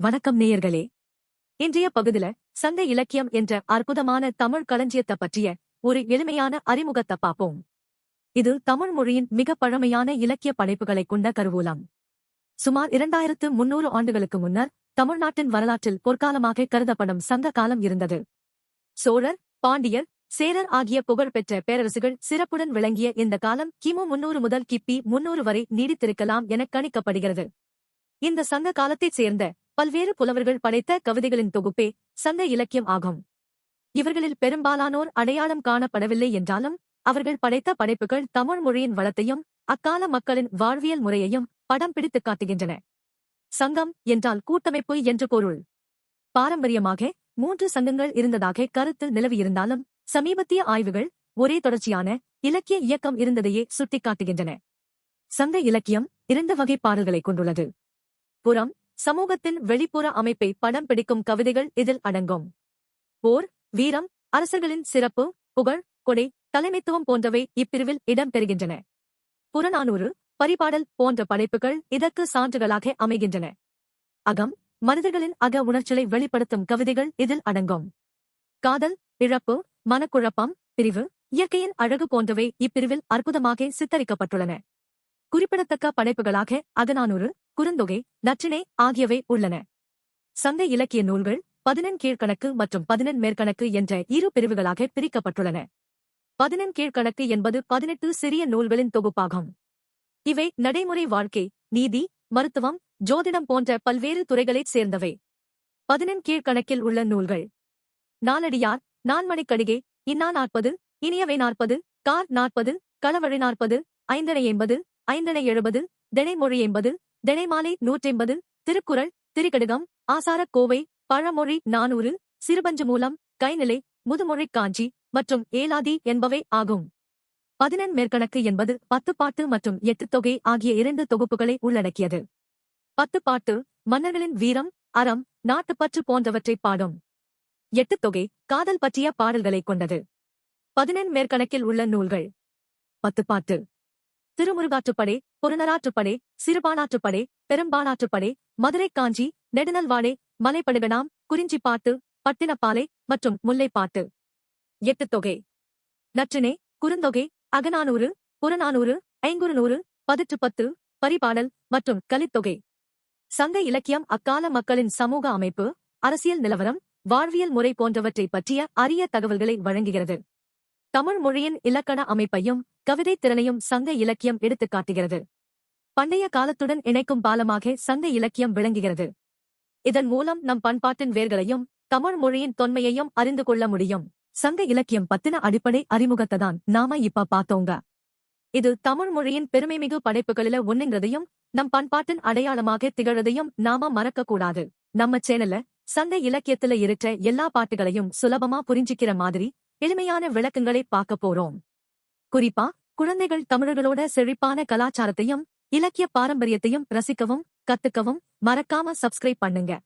வணக்கம் நேயர்களே. இன்றைய பகுதில சங்க இலக்கியம் என்ற அற்புதமான தமிழ் களஞ்சியத்தை பற்றிய ஒரு எளிமையான அறிமுகத்தை பார்ப்போம். இது தமிழ் மொழியின் மிக பழமையான இலக்கிய படைப்புகளை கொண்ட கருவூலம். சுமார் இரண்டாயிரத்து முன்னூறு ஆண்டுகளுக்கு முன்னர் தமிழ்நாட்டின் வரலாற்றில் பொற்காலமாக கருதப்படும் சங்க காலம் இருந்தது. சோழர் பாண்டியர் சேரர் ஆகிய புகழ்பெற்ற பேரரசுகள் சிறப்புடன் விளங்கிய இந்த காலம் கிமு முன்னூறு முதல் கிபி முன்னூறு வரை நீடித்திருக்கலாம் என கணிக்கப்படுகிறது. இந்த சங்க காலத்தைச் சேர்ந்த பல்வேறு புலவர்கள் படைத்த கவிதைகளின் தொகுப்பே சங்க இலக்கியம் ஆகும். இவர்களில் பெரும்பாலானோர் அடையாளம் காணப்படவில்லை என்றாலும் அவர்கள் படைத்த படைப்புகள் தமிழ் மொழியின் வளத்தையும் அக்கால மக்களின் வாழ்வியல் முறையையும் படம் பிடித்துக் காட்டுகின்றன. சங்கம் என்றால் கூட்டமைப்பு என்று பொருள். பாரம்பரியமாக மூன்று சங்கங்கள் இருந்ததாக கருத்து நிலவியிருந்தாலும் சமீபத்திய ஆய்வுகள் ஒரே தொடர்ச்சியான இலக்கிய இயக்கம் இருந்ததையே சுட்டிக்காட்டுகின்றன. சங்க இலக்கியம் இரண்டு வகை பாடல்களை கொண்டுள்ளது. புறம் சமூகத்தின் வெளிப்புற அமைப்பை படம் பிடிக்கும் கவிதைகள் இதில் அடங்கும். போர் வீரம் அரசர்களின் சிறப்பு புகழ் கொடை தலைமைத்துவம் போன்றவை இப்பிரிவில் இடம்பெறுகின்றன புறநானூறு பரிபாடல் போன்ற படைப்புகள் இதற்கு சான்றுகளாக அமைகின்றன. அகம் மனிதர்களின் அக உணர்ச்சலை வெளிப்படுத்தும் கவிதைகள் இதில் அடங்கும். காதல் இழப்பு மனக்குழப்பம் பிரிவு இயற்கையின் அழகு போன்றவை இப்பிரிவில் அற்புதமாக சித்தரிக்கப்பட்டுள்ளன. குறிப்பிடத்தக்க படைப்புகளாக அகநானூறு குறுந்தொகை நற்றினை ஆகியவை உள்ளன. சங்க இலக்கிய நூல்கள் பதினெண் கீழ்கணக்கு மற்றும் பதினெண் மேற்கணக்கு என்ற இரு பிரிவுகளாக பிரிக்கப்பட்டுள்ளன. பதினெண் கீழ்கணக்கு என்பது பதினெட்டு சிறிய நூல்களின் தொகுப்பாகும். இவை நடைமுறை வாழ்க்கை நீதி மருத்துவம் ஜோதிடம் போன்ற பல்வேறு துறைகளைச் சேர்ந்தவை. பதினெண் கீழ்கணக்கில் உள்ள நூல்கள். நாலடியார் நான்மணிக்கடிகை இன்னா நாற்பது இனியவை நாற்பது கார் நாற்பது களவழி நாற்பது ஐந்தனை எண்பது ஐந்தனை எழுபது தினைமொழி எண்பது தினைமாலை நூற்றெண்பது திருக்குறள் திரிகடுகம் ஆசாரக் கோவை பழமொழி நானூறு சிறுபஞ்சு மூலம் கைநிலை முதுமொழி காஞ்சி மற்றும் ஏலாதி என்பவை ஆகும். பதினெண் மேற்கணக்கு என்பது பத்து பாட்டு மற்றும் எட்டு தொகை ஆகிய இரண்டு தொகுப்புகளை உள்ளடக்கியது. பத்து பாட்டு மன்னர்களின் வீரம் அறம் நாட்டுப்பற்று போன்றவற்றை பாடும். எட்டு தொகை காதல் பற்றிய பாடல்களை கொண்டது. பதினெண் மேற்கணக்கில் உள்ள நூல்கள். பத்து பாட்டு திருமுருகாற்றுப்படை புறநராற்றுப்படை சிறுபானாற்றுப்படை பெரும்பானாற்றுப்படை மதுரை காஞ்சி நெடுநல்வாடை மலைப்படுகனாம் குறிஞ்சிப்பாட்டு பட்டினப்பாலை மற்றும் முல்லைப்பாட்டு. எட்டு தொகை. நற்றினை குறுந்தொகை அகநானூறு புறநானூறு ஐங்குறுநூறு பதிற்று பத்து பரிபாடல் மற்றும் கலித்தொகை. சங்க இலக்கியம் அக்கால மக்களின் சமூக அமைப்பு அரசியல் நிலவரம் வாழ்வியல் முறை போன்றவற்றை பற்றிய அரிய தகவல்களை வழங்குகிறது. தமிழ் மொழியின் இலக்கண அமைப்பையும் கவிதை திறனையும் சங்க இலக்கியம் எடுத்துக்காட்டுகிறது பண்டைய காலத்துடன் இணைக்கும் பாலமாக சங்க இலக்கியம் விளங்குகிறது. இதன் மூலம் நம் பண்பாட்டின் வேர்களையும் தமிழ் மொழியின் தொன்மையையும் அறிந்து கொள்ள முடியும். சங்க இலக்கியம் பத்தின அடிப்படை அறிமுகத்தை நாம இப்ப பார்த்தோங்க. இது தமிழ் மொழியின் பெருமைமிகு படைப்புகளில ஒண்ணுங்கிறதையும் நம் பண்பாட்டின் அடையாளமாக திகழதையும் நாம மறக்க கூடாது நம்ம சேனல்ல சங்க இலக்கியத்துல இருக்கிற எல்லா பாட்டுகளையும் சுலபமா புரிஞ்சிக்கிற மாதிரி எளிமையான விளக்கங்களை பார்க்க போறோம். குறிப்பா குழந்தைகள் தமிழர்களோட செழிப்பான கலாச்சாரத்தையும் இலக்கிய பாரம்பரியத்தையும் ரசிக்கவும் கத்துக்கவும் மறக்காம சப்ஸ்கிரைப் பண்ணுங்க.